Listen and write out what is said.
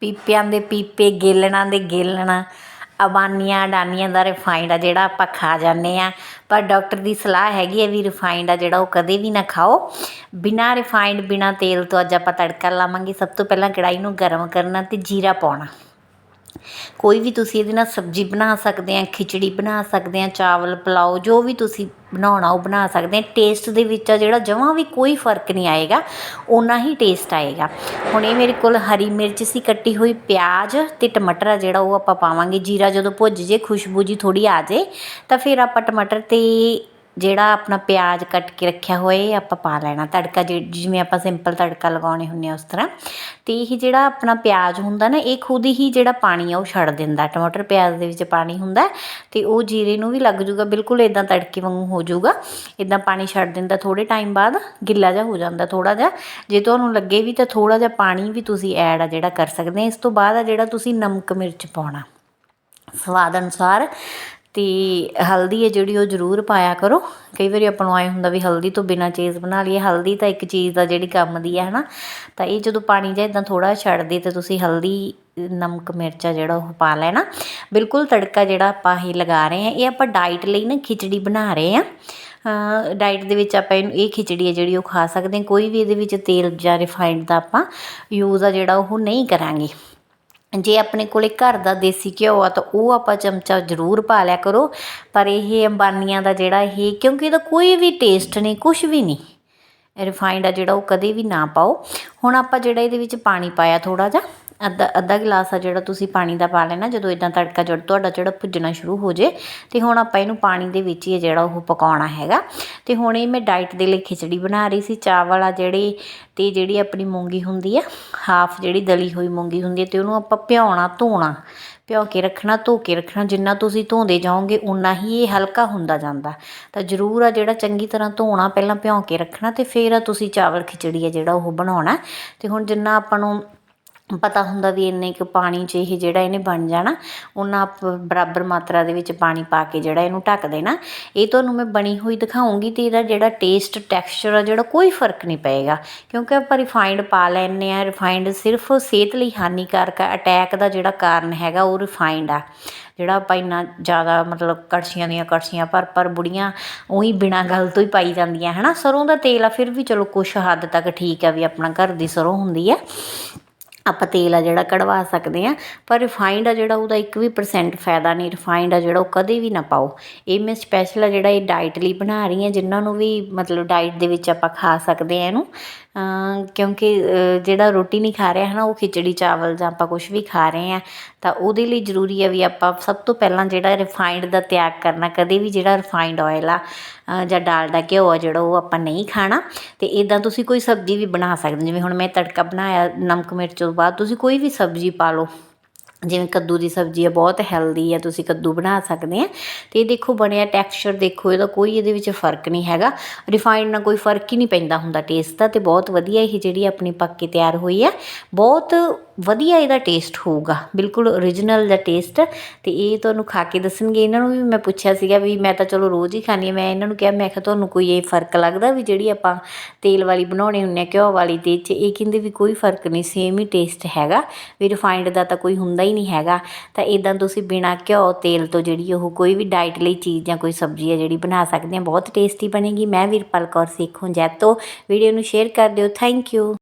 ਪੀਪਿਆਂ ਦੇ ਪੀਪੇ, ਗੇਲਣਾਂ ਦੇ ਗੇਲਣ, ਅਬਾਨੀਆਂ ਅਡਾਨੀਆਂ ਦਾ ਰਿਫਾਈਂਡ ਆ ਜਿਹੜਾ ਆਪਾਂ ਖਾ ਜਾਂਦੇ ਆ ਪਰ ਡਾਕਟਰ ਦੀ ਸਲਾਹ ਹੈਗੀ ਹੈ ਵੀ ਰਿਫਾਈਂਡ ਆ ਜਿਹੜਾ ਉਹ ਕਦੇ ਵੀ ਨਾ ਖਾਓ। ਬਿਨਾਂ ਰਿਫਾਈਂਡ ਬਿਨਾਂ ਤੇਲ ਤੋਂ ਅੱਜ ਆਪਾਂ ਤੜਕਾ ਲਾਵਾਂਗੇ। ਸਭ ਤੋਂ ਪਹਿਲਾਂ ਕੜਾਈ ਨੂੰ ਗਰਮ ਕਰਨਾ ਤੇ ਜੀਰਾ ਪਾਉਣਾ। ਕੋਈ ਵੀ ਤੁਸੀਂ ਇਹਦੇ ਨਾਲ ਸਬਜ਼ੀ ਬਣਾ ਸਕਦੇ ਆ, ਖਿਚੜੀ ਬਣਾ ਸਕਦੇ ਆ, ਚਾਵਲ, ਪਲਾਓ, ਜੋ ਵੀ ਤੁਸੀਂ ਬਣਾਉਣਾ ਉਹ ਬਣਾ ਸਕਦੇ ਆ। ਟੇਸਟ ਦੇ ਵਿੱਚ ਆ ਜਿਹੜਾ ਜਮਾਂ ਵੀ ਕੋਈ ਫ਼ਰਕ ਨਹੀਂ ਆਏਗਾ, ਓਨਾ ਹੀ ਟੇਸਟ ਆਏਗਾ। ਹੁਣ ਇਹ ਮੇਰੇ ਕੋਲ ਹਰੀ ਮਿਰਚ ਸੀ, ਕੱਟੀ ਹੋਈ ਪਿਆਜ਼ ਤੇ ਟਮਾਟਰ ਆ ਜਿਹੜਾ ਉਹ ਆਪਾਂ ਪਾਵਾਂਗੇ। ਜੀਰਾ ਜਦੋਂ ਭੁੱਜ ਜੇ, ਖੁਸ਼ਬੂ ਜੀ ਥੋੜੀ ਆ ਜੇ, ਤਾਂ ਫਿਰ ਆਪਾਂ ਟਮਾਟਰ ਤੇ ਜਿਹੜਾ ਆਪਣਾ ਪਿਆਜ਼ ਕੱਟ ਕੇ ਰੱਖਿਆ ਹੋਇਆ, ਇਹ ਆਪਾਂ ਪਾ ਲੈਣਾ ਤੜਕਾ ਜਿਵੇਂ ਆਪਾਂ ਸਿੰਪਲ ਤੜਕਾ ਲਗਾਉਣੇ ਹੁੰਦੇ ਆ ਉਸ ਤਰ੍ਹਾਂ। ਤੇ ਇਹ ਜਿਹੜਾ ਆਪਣਾ ਪਿਆਜ਼ ਹੁੰਦਾ ਨਾ, ਇਹ ਖੁਦ ਹੀ ਜਿਹੜਾ ਪਾਣੀ ਆ, ਉਹ ਛੱਡ ਦਿੰਦਾ। ਟਮਾਟਰ ਪਿਆਜ਼ ਦੇ ਵਿੱਚ ਪਾਣੀ ਹੁੰਦਾ, ਤੇ ਉਹ ਜੀਰੇ ਨੂੰ ਵੀ ਲੱਗ ਜੂਗਾ, ਬਿਲਕੁਲ ਇਦਾਂ ਤੜਕੇ ਵਾਂਗੂ ਹੋ ਜਾਊਗਾ ਇਦਾਂ ਪਾਣੀ ਛੱਡ ਦਿੰਦਾ ਥੋੜੇ ਟਾਈਮ ਬਾਅਦ, ਗਿੱਲਾ ਜਿਹਾ ਹੋ ਜਾਂਦਾ ਥੋੜਾ ਜਿਹਾ। ਜੇ ਤੁਹਾਨੂੰ ਲੱਗੇ ਵੀ ਤਾਂ ਥੋੜਾ ਜਿਹਾ ਪਾਣੀ ਵੀ ਤੁਸੀਂ ਐਡ ਆ ਜਿਹੜਾ ਕਰ ਸਕਦੇ ਆ। ਇਸ ਤੋਂ ਬਾਅਦ ਆ ਜਿਹੜਾ ਤੁਸੀਂ ਨਮਕ ਮਿਰਚ ਪਾਉਣਾ। ਸਵਾਦ ਅਨੁਸਾਰ ਤੇ ਹਲਦੀ ਹੈ ਜਿਹੜੀ ਉਹ ਜ਼ਰੂਰ ਪਾਇਆ ਕਰੋ। ਕਈ ਵਾਰੀ ਆਪਾਂ ਨੂੰ ਆਏ ਹੁੰਦਾ ਵੀ ਹਲਦੀ ਤੋਂ ਬਿਨਾ ਚੀਜ਼ ਬਣਾ ਲਈਏ। ਹਲਦੀ ਤਾਂ ਇੱਕ ਚੀਜ਼ ਦਾ ਜਿਹੜੀ ਕੰਮ ਦੀ ਹੈ, ਹਨਾ? ਤਾਂ ਇਹ ਜਦੋਂ ਪਾਣੀ ਜਿਹਾ ਇਦਾਂ ਥੋੜਾ ਛੱਡਦੇ ਤੇ ਤੁਸੀਂ ਹਲਦੀ, ਨਮਕ, ਮਿਰਚਾ ਜਿਹੜਾ ਉਹ ਪਾ ਲੈਣਾ। ਬਿਲਕੁਲ ਤੜਕਾ ਜਿਹੜਾ ਆਪਾਂ ਇਹ ਲਗਾ ਰਹੇ ਆ ਇਹ ਆਪਾਂ ਡਾਈਟ ਲਈ ਨਾ ਖਿਚੜੀ ਬਣਾ ਰਹੇ ਆ ਡਾਈਟ ਦੇ ਵਿੱਚ ਆਪਾਂ ਇਹਨੂੰ, ਇਹ ਖਿਚੜੀ ਹੈ ਜਿਹੜੀ ਉਹ ਖਾ ਸਕਦੇ ਹਾਂ। ਕੋਈ ਵੀ ਇਹਦੇ ਵਿੱਚ ਤੇਲ ਜਾਂ ਰਿਫਾਈਨਡ ਦਾ ਆਪਾਂ ਯੂਜ਼ ਆ ਜਿਹੜਾ ਉਹ ਨਹੀਂ ਕਰਾਂਗੇ। ਜੇ ਆਪਣੇ ਕੋਲ ਘਰ ਦਾ ਦੇਸੀ ਘਿਓ ਆ ਤਾਂ ਉਹ ਆਪਾਂ ਚਮਚਾ ਜ਼ਰੂਰ ਪਾ ਲਿਆ ਕਰੋ। ਪਰ ਇਹ ਅੰਬਾਨੀਆਂ ਦਾ ਜਿਹੜਾ ਇਹ, ਕਿਉਂਕਿ ਇਹਦਾ ਕੋਈ ਵੀ ਟੇਸਟ ਨਹੀਂ ਕੁਝ ਵੀ ਨਹੀਂ। ਰਿਫਾਈਂਡ ਆ ਜਿਹੜਾ ਉਹ ਕਦੇ ਵੀ ਨਾ ਪਾਓ। ਹੁਣ ਆਪਾਂ ਜਿਹੜਾ ਇਹਦੇ ਵਿੱਚ ਪਾਣੀ ਪਾਇਆ ਥੋੜਾ ਜਿਹਾ ਅੱਧਾ ਅੱਧਾ ਗਲਾਸ ਆ ਜਿਹੜਾ ਤੁਸੀਂ ਪਾਣੀ ਦਾ ਪਾ ਲੈਣਾ, ਜਦੋਂ ਇਦਾਂ ਤੜਕਾ ਜੜ ਤੁਹਾਡਾ ਜਿਹੜਾ ਭੁੱਜਣਾ ਸ਼ੁਰੂ ਹੋ ਜੇ, ਤੇ ਹੁਣ ਆਪਾਂ ਇਹਨੂੰ ਪਾਣੀ ਦੇ ਵਿੱਚ ਹੀ ਜਿਹੜਾ ਉਹ ਪਕਾਉਣਾ ਹੈਗਾ। ਤੇ ਹੁਣ ਇਹ ਮੈਂ ਡਾਈਟ ਦੇ ਲਈ ਖਿਚੜੀ ਬਣਾ ਰਹੀ ਸੀ ਚਾਵਲ ਆ ਜਿਹੜੇ, ਤੇ ਜਿਹੜੀ ਆਪਣੀ ਮੂੰਗੀ ਹੁੰਦੀ ਆ, ਹਾਫ ਜਿਹੜੀ ਦਲੀ ਹੋਈ ਮੂੰਗੀ ਹੁੰਦੀ ਹੈ ਤੇ ਉਹਨੂੰ ਆਪਾਂ ਭਿਉਣਾ ਧੋਣਾ। ਭਿਓ ਕੇ ਰੱਖਣਾ, ਧੋ ਕੇ ਰੱਖਣਾ, ਜਿੰਨਾ ਤੁਸੀਂ ਧੋਂਦੇ ਜਾਓਗੇ ਉਨਾ ਹੀ ਇਹ ਹਲਕਾ ਹੁੰਦਾ ਜਾਂਦਾ। ਤਾਂ ਜ਼ਰੂਰ ਆ ਜਿਹੜਾ ਚੰਗੀ ਤਰ੍ਹਾਂ ਧੋਣਾ, ਪਹਿਲਾਂ ਭਿਓ ਕੇ ਰੱਖਣਾ, ਤੇ ਫਿਰ ਆ ਤੁਸੀਂ ਚਾਵਲ ਖਿਚੜੀ ਆ ਜਿਹੜਾ ਉਹ ਬਣਾਉਣਾ। ਤੇ ਹੁਣ ਜਿੰਨਾ ਆਪਾਂ ਨੂੰ ਪਤਾ ਹੁੰਦਾ ਵੀ ਇੰਨੇ ਕੁ ਪਾਣੀ 'ਚ ਇਹ ਜਿਹੜਾ ਇਹਨੇ ਬਣ ਜਾਣਾ, ਉਹਨਾਂ ਬਰਾਬਰ ਮਾਤਰਾ ਦੇ ਵਿੱਚ ਪਾਣੀ ਪਾ ਕੇ ਜਿਹੜਾ ਇਹਨੂੰ ਢੱਕ ਦੇਣਾ। ਇਹ ਤੁਹਾਨੂੰ ਮੈਂ ਬਣੀ ਹੋਈ ਦਿਖਾਉਂਗੀ ਅਤੇ ਇਹਦਾ ਜਿਹੜਾ ਟੇਸਟ ਟੈਕਸਚਰ ਆ ਜਿਹੜਾ ਕੋਈ ਫ਼ਰਕ ਨਹੀਂ ਪਏਗਾ। ਕਿਉਂਕਿ ਆਪਾਂ ਰਿਫਾਈਨਡ ਪਾ ਲੈਂਦੇ ਆ ਰਿਫਾਈਨਡ ਸਿਰਫ ਸਿਹਤ ਲਈ ਹਾਨੀਕਾਰਕ ਆ ਅਟੈਕ ਦਾ ਜਿਹੜਾ ਕਾਰਨ ਹੈਗਾ ਉਹ ਰਿਫਾਈਂਡ ਆ। ਜਿਹੜਾ ਆਪਾਂ ਇੰਨਾ ਜ਼ਿਆਦਾ ਮਤਲਬ ਕੜਛੀਆਂ ਦੀਆਂ ਕੜਛੀਆਂ ਪਰ ਪਰ ਬੁੜੀਆਂ, ਉਹੀ ਬਿਨਾਂ ਗੱਲ ਤੋਂ ਹੀ ਪਾਈ ਜਾਂਦੀਆਂ ਹੈ ਨਾ ਸਰੋਂ ਦਾ ਤੇਲ ਆ, ਫਿਰ ਵੀ ਚਲੋ ਕੁਛ ਹੱਦ ਤੱਕ ਠੀਕ ਆ ਵੀ ਆਪਣਾ ਘਰ ਦੀ ਸਰੋਂ ਹੁੰਦੀ ਆ। ਆਪਾਂ ਤੇਲ ਆ ਜਿਹੜਾ ਕਢਵਾ ਸਕਦੇ ਆ ਪਰ ਰਿਫਾਈਨਡ ਆ ਜਿਹੜਾ ਉਹਦਾ ਇੱਕ ਵੀ ਪਰਸੈਂਟ ਫਾਇਦਾ ਨਹੀਂ ਰਿਫਾਈਨਡ ਆ ਜਿਹੜਾ ਉਹ ਕਦੇ ਵੀ ਨਾ ਪਾਓ। ਇਹ ਮੈਂ ਸਪੈਸ਼ਲ ਆ ਜਿਹੜਾ ਇਹ ਡਾਈਟ ਲਈ ਬਣਾ ਰਹੀ ਹਾਂ, ਜਿਨ੍ਹਾਂ ਨੂੰ ਵੀ ਮਤਲਬ ਡਾਈਟ ਦੇ ਵਿੱਚ ਆਪਾਂ ਖਾ ਸਕਦੇ ਆ ਇਹਨੂੰ। ਕਿਉਂਕਿ ਜਿਹੜਾ ਰੋਟੀ ਨਹੀਂ ਖਾ ਰਿਹਾ ਹੈ ਨਾ ਉਹ ਖਿਚੜੀ, ਚਾਵਲ ਜਾਂ ਆਪਾਂ ਕੁਛ ਵੀ ਖਾ ਰਹੇ ਹਾਂ, ਤਾਂ ਉਹਦੇ ਲਈ ਜ਼ਰੂਰੀ ਹੈ ਵੀ ਆਪਾਂ ਸਭ ਤੋਂ ਪਹਿਲਾਂ ਜਿਹੜਾ ਰਿਫਾਇੰਡ ਦਾ ਤਿਆਗ ਕਰਨਾ, ਕਦੇ ਵੀ ਜਿਹੜਾ ਰਿਫਾਇੰਡ ਆਇਲ ਆ ਜਾਂ ਡਾਲਡਾ ਘਿਓ ਆ ਜਿਹੜਾ, ਉਹ ਆਪਾਂ ਨਹੀਂ ਖਾਣਾ। ਤੇ ਇਦਾਂ ਤੁਸੀਂ ਕੋਈ ਸਬਜ਼ੀ ਵੀ ਬਣਾ ਸਕਦੇ ਜਿਵੇਂ ਹੁਣ ਮੈਂ ਤੜਕਾ ਬਣਾਇਆ ਨਮਕ ਮਿਰਚ ਤੋਂ ਬਾਅਦ, ਤੁਸੀਂ ਕੋਈ ਵੀ ਸਬਜ਼ੀ ਪਾ ਲਓ। ਜਿਵੇਂ ਕੱਦੂ ਦੀ ਸਬਜ਼ੀ ਹੈ ਬਹੁਤ ਹੈਲਦੀ ਹੈ ਤੁਸੀਂ ਕੱਦੂ ਬਣਾ ਸਕਦੇ ਆ। ਤੇ ਇਹ ਦੇਖੋ, ਬਣਿਆ ਟੈਕਸਚਰ ਦੇਖੋ, ਇਹਦਾ ਕੋਈ ਇਹਦੇ ਵਿੱਚ ਫ਼ਰਕ ਨਹੀਂ ਹੈਗਾ। ਰਿਫਾਈਨਡ ਨਾਲ ਕੋਈ ਫ਼ਰਕ ਹੀ ਨਹੀਂ ਪੈਂਦਾ ਹੁੰਦਾ ਟੇਸਟ ਦਾ ਤੇ ਬਹੁਤ ਵਧੀਆ ਇਹ ਜਿਹੜੀ ਆਪਣੀ ਪੱਕ ਕੇ ਤਿਆਰ ਹੋਈ ਹੈ ਬਹੁਤ ਵਧੀਆ ਇਹਦਾ ਟੇਸਟ ਹੋਊਗਾ। ਬਿਲਕੁਲ origignal ਦਾ ਟੇਸਟ ਤੇ ਇਹ ਤੁਹਾਨੂੰ ਖਾ ਕੇ ਦੱਸਣਗੇ। ਇਹਨਾਂ ਨੂੰ ਵੀ ਮੈਂ ਪੁੱਛਿਆ ਸੀਗਾ ਵੀ ਮੈਂ ਤਾਂ ਚਲੋ ਰੋਜ਼ ਹੀ ਖਾਣੀ ਮੈਂ ਇਹਨਾਂ ਨੂੰ ਕਿਹਾ, ਮੈਂ ਕਿਹਾ ਤੁਹਾਨੂੰ ਕੋਈ ਇਹ ਫ਼ਰਕ ਲੱਗਦਾ ਵੀ ਜਿਹੜੀ ਆਪਾਂ ਤੇਲ ਵਾਲੀ ਬਣਾਉਣੀ ਹੁੰਨੇ ਆ ਘਿਓ ਵਾਲੀ ਤੇ ਚ ਇਹ ਕਹਿੰਦੇ ਵੀ ਕੋਈ ਫ਼ਰਕ ਨਹੀਂ ਸੇਮ ਹੀ ਟੇਸਟ ਹੈਗਾ। ਵੀ ਰਿਫਾਈਨਡ ਦਾ ਤਾਂ ਕੋਈ ਹੁੰਦਾ ਹੀ ਨਹੀਂ ਹੈਗਾ। ਤਾਂ ਇਦਾਂ ਤੁਸੀਂ ਬਿਨਾ ਘਿਓ ਤੇਲ ਤੋਂ ਜਿਹੜੀ ਉਹ ਕੋਈ ਵੀ ਡਾਈਟ ਲਈ ਚੀਜ਼ ਜਾਂ ਕੋਈ ਸਬਜ਼ੀ ਹੈ ਜਿਹੜੀ ਬਣਾ ਸਕਦੇ ਆ ਬਹੁਤ ਟੇਸਟੀ ਬਣੇਗੀ। ਮੈਂ ਵੀਰਪਾਲ ਕੌਰ ਸੇਖੋਂ ਜੈਤੋ। ਵੀਡੀਓ ਨੂੰ ਸ਼ੇਅਰ ਕਰ ਦਿਓ। Thank you